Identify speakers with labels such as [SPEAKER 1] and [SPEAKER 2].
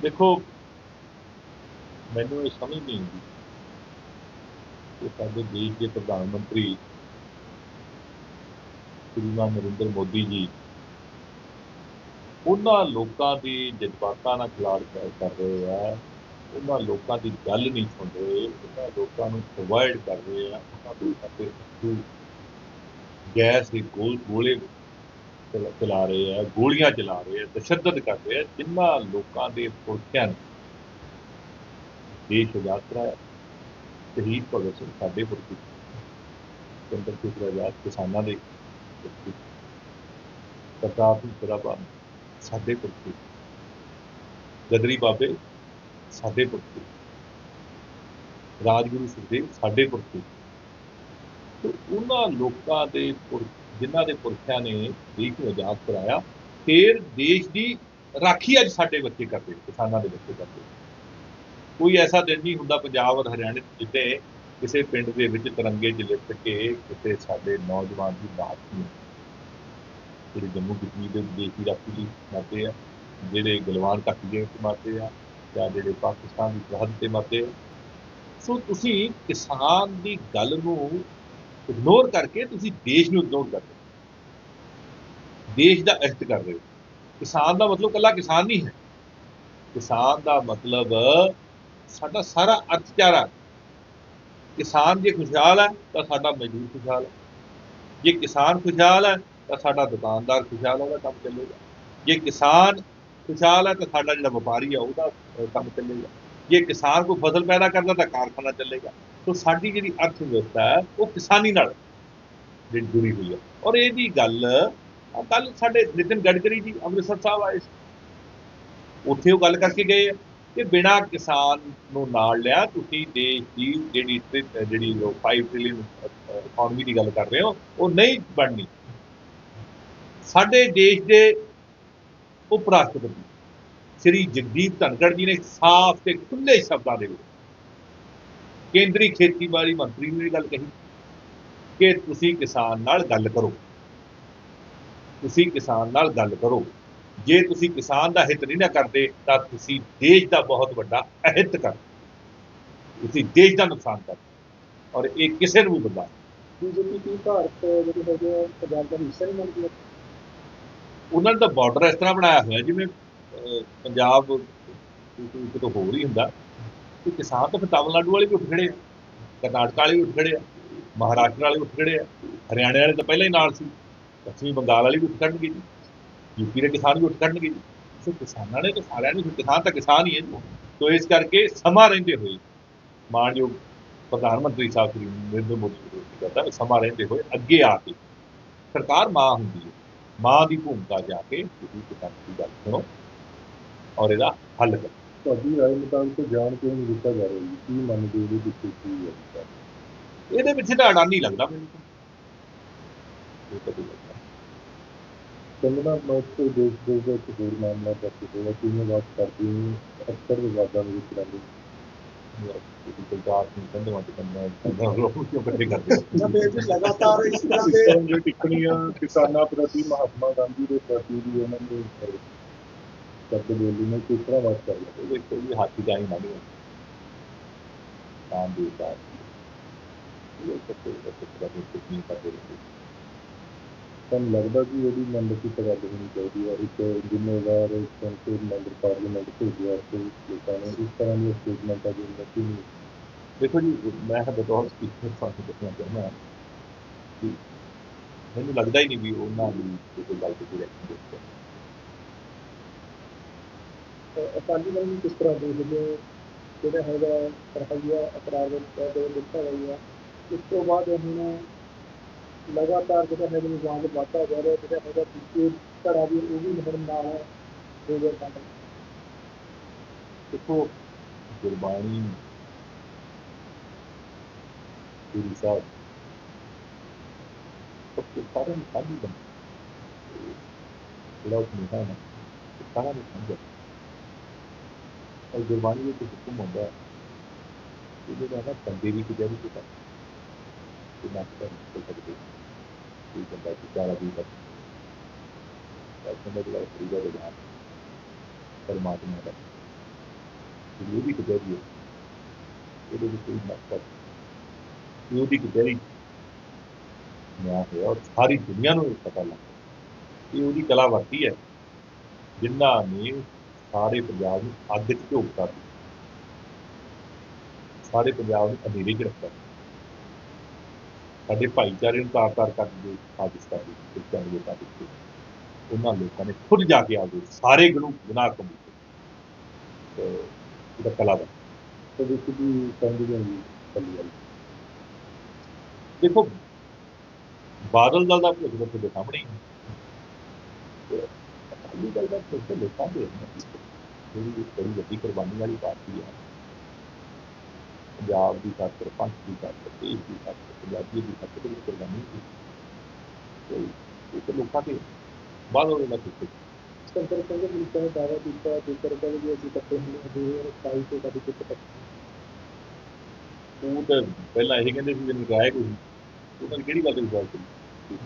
[SPEAKER 1] ਦੇਖੋ, ਮੈਨੂੰ ਇਹ ਸਮਝ ਨਹੀਂ ਆਉਂਦੀ ਕਿ ਸਾਡੇ ਦੇਸ਼ ਦੇ ਪ੍ਰਧਾਨ ਮੰਤਰੀ ਸ਼੍ਰੀਮਾਨ ਨਰਿੰਦਰ ਮੋਦੀ ਜੀ ਉਹਨਾਂ ਲੋਕਾਂ ਦੀ ਜਜ਼ਬਾਤਾਂ ਨਾਲ ਖਿਲਾੜ ਕਰ ਰਹੇ ਆ, ਉਹਨਾਂ ਲੋਕਾਂ ਦੀ ਗੱਲ ਨਹੀਂ ਸੁਣ ਰਹੇ ਉਹਨਾਂ ਲੋਕਾਂ ਨੂੰ ਅਵੋਇਡ ਕਰ ਰਹੇ ਆ, ਉਹਨਾਂ ਲੋਕਾਂ ਤੇ ਗੈਸ ਦੇ ਗੋਲ ਗੋਲੇ ਚਲਾ- ਰਹੇ ਆ, ਗੋਲੀਆਂ ਚਲਾ ਰਹੇ ਆ ਤਸ਼ੱਦਦ ਕਰ ਰਹੇ ਆ ਜਿਨ੍ਹਾਂ ਲੋਕਾਂ ਦੇ ਪੁਰਖਿਆਂ ਨੇ ਦੇਸ਼ ਆਜ਼ਾਦ ਸ਼ਹੀਦ ਭਗਤ ਸਿੰਘ ਸਾਡੇ ਪੁਰਖੀ, ਚੰਦਰ ਸ਼ੇਖਰ ਆਜ਼ਾਦ ਕਿਸਾਨਾਂ ਦੇ ਪੁਰਖੀ ਸਰਦਾਰ ਸਿੰਘ ਸਰਾਭਾ ਸਾਡੇ ਪੁਰਖੀ, ਗਦਰੀ ਬਾਬੇ ਸਾਡੇ ਪੁਰਖੀ, ਰਾਜਗੁਰੂ ਸੁਖਦੇਵ ਸਾਡੇ ਪੁਰਖੀ ਉਹਨਾਂ ਲੋਕਾਂ ਦੇ ਪੁਰਖ ਜਿਨ੍ਹਾਂ ਦੇ ਪੁਰਖਿਆਂ ਨੇ ਦੇਸ਼ ਨੂੰ ਆਜ਼ਾਦ ਕਰਾਇਆ, ਫਿਰ ਦੇਸ਼ ਦੀ ਰਾਖੀ ਅੱਜ ਸਾਡੇ ਬੱਚੇ ਕਰਦੇ ਕਿਸਾਨਾਂ ਦੇ ਬੱਚੇ ਕਰਦੇ ਕੋਈ ਐਸਾ ਦਿਨ ਨਹੀਂ ਹੁੰਦਾ ਪੰਜਾਬ ਔਰ ਹਰਿਆਣੇ 'ਚ ਜਿੱਥੇ ਕਿਸੇ ਪਿੰਡ ਦੇ ਵਿੱਚ ਤਿਰੰਗੇ 'ਚ ਲਿਪਟ ਕੇ ਕਿਸੇ ਸਾਡੇ ਨੌਜਵਾਨ ਦੀ ਬਾਤ ਨਹੀਂ ਜਿਹੜੇ ਜੰਮੂ ਕਸ਼ਮੀਰ ਦੇ ਦੇਸ਼ ਦੀ ਰਾਖੀ ਲਈ ਮਰਦੇ ਆ, ਜਿਹੜੇ ਗਲਵਾਨ ਘਾਟੀ 'ਚ ਮਰਦੇ ਆ, ਜਾਂ ਜਿਹੜੇ ਪਾਕਿਸਤਾਨ ਦੀ ਸਰਹੱਦ ਤੇ ਮਰਦੇ ਆ। ਸੋ ਤੁਸੀਂ ਕਿਸਾਨ ਦੀ ਗੱਲ ਨੂੰ ਇਗਨੋਰ ਕਰਕੇ ਤੁਸੀਂ ਦੇਸ਼ ਨੂੰ ਇਗਨੋਰ ਕਰ ਰਹੇ ਹੋ। ਦੇਸ਼ ਦਾ ਅਹਿਤ ਕਰ ਰਹੇ ਹੋ। ਕਿਸਾਨ ਦਾ ਮਤਲਬ ਕੱਲਾ ਕਿਸਾਨ ਨਹੀਂ ਹੈ। ਕਿਸਾਨ ਦਾ ਮਤਲਬ ਸਾਡਾ ਸਾਰਾ ਅਰਥਚਾਰਾ ਕਿਸਾਨ ਜੇ ਖੁਸ਼ਹਾਲ ਹੈ, ਤਾਂ ਸਾਡਾ ਮਜ਼ਦੂਰ ਖੁਸ਼ਹਾਲ ਹੈ। ਜੇ ਕਿਸਾਨ ਖੁਸ਼ਹਾਲ ਹੈ, ਤਾਂ ਸਾਡਾ ਦੁਕਾਨਦਾਰ ਖੁਸ਼ਹਾਲ ਹੈ, ਉਹਦਾ ਕੰਮ ਚੱਲੇਗਾ। ਜੇ ਕਿਸਾਨ ਖੁਸ਼ਹਾਲ ਹੈ, ਤਾਂ ਸਾਡਾ ਜਿਹੜਾ ਵਪਾਰੀ ਹੈ, ਉਹਦਾ ਕੰਮ ਚੱਲੇਗਾ। ਜੇ ਕਿਸਾਨ ਕੋਈ ਫਸਲ ਪੈਦਾ ਕਰਦਾ, ਤਾਂ ਕਾਰਖਾਨਾ ਚੱਲੇਗਾ। ਸੋ ਸਾਡੀ ਜਿਹੜੀ ਅਰਥ ਵਿਵਸਥਾ ਹੈ, ਉਹ ਕਿਸਾਨੀ ਨਾਲ ਜਿਹੜੀ ਜੁੜੀ ਹੋਈ ਹੈ। ਔਰ ਇਹਦੀ ਗੱਲ ਕੱਲ ਸਾਡੇ ਨਿਤਿਨ ਗਡਕਰੀ ਜੀ ਅੰਮ੍ਰਿਤਸਰ ਸਾਹਿਬ ਆਏ ਸੀ। ਉੱਥੇ ਉਹ ਗੱਲ ਕਰਕੇ ਗਏ ਕਿ ਬਿਨਾ ਕਿਸਾਨ ਨੂੰ ਨਾਲ ਲਿਆ ਤੁਸੀਂ ਦੇਸ਼ ਦੀ ਜਿਹੜੀ ਟ੍ਰਿ- ਜਿਹੜੀ 5 ਟ੍ਰਿਲੀਅਨ ਇਕਨੋਮੀ ਦੀ ਗੱਲ ਕਰ ਰਹੇ ਹੋ, ਉਹ ਨਹੀਂ ਬਣਨੀ। ਸਾਡੇ ਦੇਸ਼ ਦੇ ਉਪ ਰਾਸ਼ਟਰਪਤੀ ਸ੍ਰੀ ਜਗਦੀਪ ਧਨਖੜ ਜੀ ਨੇ ਸਾਫ਼ ਤੇ ਖੁੱਲੇ ਸ਼ਬਦਾਂ ਦੇ ਵਿੱਚ ਕੇਂਦਰੀ ਖੇਤੀਬਾੜੀ ਮੰਤਰੀ ਨੇ ਇਹ ਗੱਲ ਕਹੀ ਕਿ ਤੁਸੀਂ ਕਿਸਾਨ ਨਾਲ ਗੱਲ ਕਰੋ। ਤੁਸੀਂ ਕਿਸਾਨ ਨਾਲ ਗੱਲ ਕਰੋ। ਜੇ ਤੁਸੀਂ ਕਿਸਾਨ ਦਾ ਹਿੱਤ ਨਹੀਂ ਨਾ ਕਰਦੇ ਤਾਂ ਤੁਸੀਂ ਦੇਸ਼ ਦਾ ਬਹੁਤ ਵੱਡਾ ਅਹਿਤ ਕਰ। ਤੁਸੀਂ ਦੇਸ਼ ਦਾ ਨੁਕਸਾਨ ਕਰ। ਔਰ ਇਹ ਕਿਸੇ ਨੂੰ ਬੰਦਾ
[SPEAKER 2] ਬੀਜੇਪੀ ਦੀ ਭਾਰਤ ਜਿਹੜੀ ਹੈਗੀ ਹੈ, ਪੰਜਾਬ ਦਾ ਹਿੱਸਾ ਨਹੀਂ ਮੰਨਦੀ ਹੈ।
[SPEAKER 1] ਉਹਨਾਂ ਤਾਂ ਬਾਰਡਰ ਇਸ ਤਰ੍ਹਾਂ ਬਣਾਇਆ ਹੋਇਆ ਜਿਵੇਂ ਪੰਜਾਬ ਕਿਤੇ ਹੋਰ ਹੀ ਹੁੰਦਾ। ਕਿ ਕਿਸਾਨ ਤਾਂ ਫਿਰ ਤਾਮਿਲਨਾਡੂ ਵਾਲੇ ਵੀ ਉੱਠ ਖੜੇ ਆ, ਕਰਨਾਟਕ ਵਾਲੇ ਵੀ ਉੱਠ ਖੜੇ ਆ, ਮਹਾਰਾਸ਼ਟਰ ਵਾਲੇ ਉੱਠ ਖੜੇ ਆ, ਹਰਿਆਣੇ ਵਾਲੇ ਤਾਂ ਪਹਿਲਾਂ ਹੀ ਨਾਲ ਸੀ, ਪੱਛਮੀ ਬੰਗਾਲ ਵਾਲੇ ਵੀ ਉੱਠ ਖੜਨਗੇ ਜੀ ਯੂਪੀ ਦੇ ਕਿਸਾਨ ਵੀ ਉੱਠ ਖੜਨਗੇ ਜੀ। ਸੋ ਕਿਸਾਨਾਂ ਨੇ ਤਾਂ ਸਾਰਿਆਂ ਨੂੰ, ਕਿਸਾਨ ਤਾਂ ਕਿਸਾਨ ਹੀ ਹੈ ਜੀ। ਸੋ ਇਸ ਕਰਕੇ ਸਮਾਂ ਰਹਿੰਦੇ ਹੋਏ, ਮਾਨਯੋਗ ਪ੍ਰਧਾਨ ਮੰਤਰੀ ਸਾਹਿਬ ਸ੍ਰੀ ਨਰਿੰਦਰ ਮੋਦੀ ਜੀ ਨੇ ਕਹਿੰਦਾ ਸਮਾਂ ਰਹਿੰਦੇ ਹੋਏ ਅੱਗੇ ਆ ਕੇ, ਸਰਕਾਰ ਮਾਂ ਹੁੰਦੀ ਹੈ, ਮਾਂ ਦੀ ਭੂਮਿਕਾ ਜਾ ਕੇ ਤੁਸੀਂ ਕਿਸਾਨ ਦੀ ਗੱਲ ਸੁਣੋ ਔਰ ਇਹਦਾ ਹੱਲ ਕਰੋ।
[SPEAKER 3] ਤੁਹਾਡੀ ਰਾਏ ਮੁਤਾਬਕ ਜਾਣ ਕਿਉਂ ਨਹੀਂ ਦਿੱਤਾ ਜਾ ਰਿਹਾ ਜੀ? ਕੀ ਮੰਨਦੇ ਹੋ ਇਹਦੇ ਪਿੱਛੇ ਕੀ ਹੈ?
[SPEAKER 1] ਇਹਦੇ ਪਿੱਛੇ ਤਾਂ ਅਡਾਨੀ ਲੱਗਦਾ। ਮੈਨੂੰ ਤਾਂ
[SPEAKER 3] ਮੌਤ ਤੋਂ ਦੇਸ਼ ਦੇ ਵਿੱਚ ਹੋਰ ਮਾਮਲਾ ਦਰਜ ਹੋਇਆ ਕਿਵੇਂ ਬਾਤ ਕਰਦੇ ਹੋ ਅਕਸਰ ਵਿਵਾਦਾਂ ਦੇ ਵਿੱਚ ਰਹਿੰਦੇ
[SPEAKER 2] ਲਗਾਤਾਰ ਇਸ ਤਰ੍ਹਾਂ ਦੇ
[SPEAKER 3] ਟਿੱਪਣੀਆਂ ਕਿਸਾਨਾਂ ਪ੍ਰਤੀ ਮਹਾਤਮਾ ਗਾਂਧੀ ਦੇ ਪ੍ਰਤੀ ਵੀ ਉਹਨਾਂ ਨੇ ਬੋਲੀ ਨੇ ਕਿਸ ਤਰ੍ਹਾਂ ਬਾਤ ਕਰ ਰਹੇ
[SPEAKER 1] ਉਹਦੇ ਕੋਈ ਵੀ ਹਾਥੀ ਦਾ ਹੀ ਨਾ ਨਹੀਂ ਤਾਂ ਦੀ ਬਾਤ ਇਹ ਤਾਂ ਕੋਈ ਇੱਕ ਤਰ੍ਹਾਂ ਦੀ ਟਿੱਪਣੀ ਕਰਦੇ ਰਹਿੰਦੇ।
[SPEAKER 3] ਤੁਹਾਨੂੰ ਲੱਗਦਾ ਕਿ ਉਹਦੀ ਮੈਂਬਰਸ਼ਿਪ ਰੱਦ ਹੋਣੀ ਚਾਹੀਦੀ ਹੈ? ਇੱਕ ਜ਼ਿੰਮੇਵਾਰ ਸੰਸਦ ਮੈਂਬਰ ਪਾਰਲੀਮੈਂਟ ਭੇਜਿਆ ਤੇ ਲੋਕਾਂ ਨੇ ਇਸ ਤਰ੍ਹਾਂ ਦੀ ਸਟੇਟਮੈਂਟਾਂ ਦੇ ਅੰਦਰ ਕਿ
[SPEAKER 1] ਦੇਖੋ ਜੀ ਮੈਂ ਹਾਂ ਬਤੌਰ ਸਪੀਕਰ ਤੁਹਾਨੂੰ ਦੱਸਣਾ ਚਾਹੁੰਦਾ ਕਿ ਮੈਨੂੰ ਲੱਗਦਾ ਹੀ ਨਹੀਂ ਵੀ ਉਹਨਾਂ ਦੀ ਕੋਈ ਗੱਲ ਤੇ ਰਿਐਕਸ਼ਨ ਦੇ ਉੱਤੇ
[SPEAKER 2] ਅ, ਅਕਾਲੀ ਦਲ ਨੂੰ ਕਿਸ ਤਰ੍ਹਾਂ ਦੇਖਦੇ ਹੋ? ਜਿਹੜਾ ਹੈਗਾ ਸਰਹੱਦੀਆ ਅਪਰਾਧ ਦੇ ਦੇ ਦਿੱਤਾ ਗਈ ਹੈ। ਉਸ ਤੋਂ ਬਾਅਦ ਹੁਣ ਲਗਾਤਾਰ ਜਿਹੜਾ ਹੈ ਵਿਵਾਦ ਵਧਦਾ ਜਾ ਰਿਹਾ ਜਿਹੜਾ ਹੈਗਾ ਪਿੱਛੇ ਧੜਾ ਵੀ ਉਹ ਵੀ ਹੁਣ ਨਾਲ ਹੈ। ਦੋ ਹਜ਼ਾਰ ਪੰਜ
[SPEAKER 1] ਦੇਖੋ ਗੁਰਬਾਣੀ ਗੁਰੂ ਸਾਹਿਬ ਸਭ ਤੋਂ ਸਾਰਿਆਂ ਨੂੰ ਸਾਡੀ ਬਣ ਜਿਹੜਾ ਉਹ ਨਿਸ਼ਾਨ ਗੁਰਬਾਣੀ ਵਿੱਚ ਇੱਕ ਹੁਕਮ ਹੁੰਦਾ ਹੈ। ਕਿ ਜਿਹੜਾ ਨਾ ਬੰਦੇ ਦੀ ਕਿਹੜੀ ਕਿ ਕਰ ਕਿ ਨਾ ਕਰ ਸਕਦੇ ਕੋਈ ਬੰਦਾ ਵਿਚਾਰਾ ਵੀ ਕਰ ਐਸਾ ਜਿਹੜਾ ਫਰੀਦਾ ਦੇ ਨਾਲ ਪਰਮਾਤਮਾ ਦਾ ਜਿਹੜੀ ਉਹਦੀ ਕਚਹਿਰੀ ਹੈ। ਉਹਦੇ ਵਿੱਚ ਕੋਈ ਮਕਸਦ ਨਹੀਂ। ਉਹਦੀ ਕਚਹਿਰੀ ਨਿਆਂ ਹੋਇਆ ਔਰ ਸਾਰੀ ਦੁਨੀਆ ਨੂੰ ਪਤਾ ਲੱਗਾ ਇਹ ਉਹਦੀ ਕਲਾ ਵਰਤੀ ਹੈ। ਜਿੰਨਾ ਨੇ ਸਾਰੇ ਪੰਜਾਬ ਨੂੰ ਅੱਗ 'ਚ ਝੋਕਤਾ ਸੀ ਸਾਰੇ ਪੰਜਾਬ ਨੂੰ ਅੰਧੇਰੇ 'ਚ ਰੱਖਿਆ। ਸਾਡੇ ਭਾਈਚਾਰੇ ਨੂੰ ਤਾਰ ਤਾਰ ਕਰਨ ਦੀ ਸਾਜ਼ਿਸ਼ ਕਰਦੀ ਸਿੱਖਾਂ ਦੇ ਸਾਜ਼ਿਸ਼ ਉਹਨਾਂ ਲੋਕਾਂ ਨੇ ਖੁਦ ਜਾ ਕੇ ਆਪਦੇ ਸਾਰੇ ਗੁਰੂ ਗੁਨਾਹ ਕਬੂਲ ਤੇ ਇਹਦਾ ਕਲਾ ਦਾ
[SPEAKER 3] ਤੇ ਵਿੱਚ ਵੀ ਸਮਝ ਜਾਂਦੀ ਕੱਲੀ ਵਾਲੀ
[SPEAKER 1] ਦੇਖੋ ਬਾਦਲ ਦਲ ਦਾ ਭੁੱਖ ਤੁਹਾਡੇ ਸਾਹਮਣੇ ਹੀ। ਹੈ ਤੇ ਅਕਾਲੀ ਦਲ ਦਾ ਭੁੱਖ ਲੋਕਾਂ ਦੇ ਜਿਹੜੀ ਬੜੀ ਵੱਡੀ ਕੁਰਬਾਨੀ ਵਾਲੀ ਪਾਰਟੀ ਹੈ। ਪੰਜਾਬ ਦੀ ਖਾਤਰ ਪੰਥ ਦੀ ਖਾਤਰ ਦੇਸ਼ ਦੀ ਖਾਤਰ ਪੰਜਾਬੀ ਦੀ ਖਾਤਰ ਜਿਹੜੀ ਕੁਰਬਾਨੀ ਸੀ ਤੇ ਇਹ ਤਾਂ ਲੋਕਾਂ ਦੇ ਬਾਦਲ ਦਾ ਭੁੱਖ
[SPEAKER 2] ਸੰਦਰ ਸਿੰਘ ਮਿਲਤਾ ਨੇ ਦਾਅਵਾ ਕੀਤਾ ਜੇਕਰ ਕਹਿੰਦੇ ਵੀ ਅਸੀਂ ਇਕੱਠੇ ਹੁੰਦੇ ਹਾਂ 2027 ਤੋਂ ਕਦੇ ਕਿਤੇ ਤੱਕ
[SPEAKER 1] ਉਹ ਤਾਂ ਪਹਿਲਾਂ ਇਹ ਕਹਿੰਦੇ ਸੀ ਕਿ ਨਿਕਾਇ ਕੋਈ। ਉਹਨਾਂ ਨੇ ਕਿਹੜੀ ਗੱਲ ਤੇ ਵਿਸ਼ਵਾਸ ਕਰੀ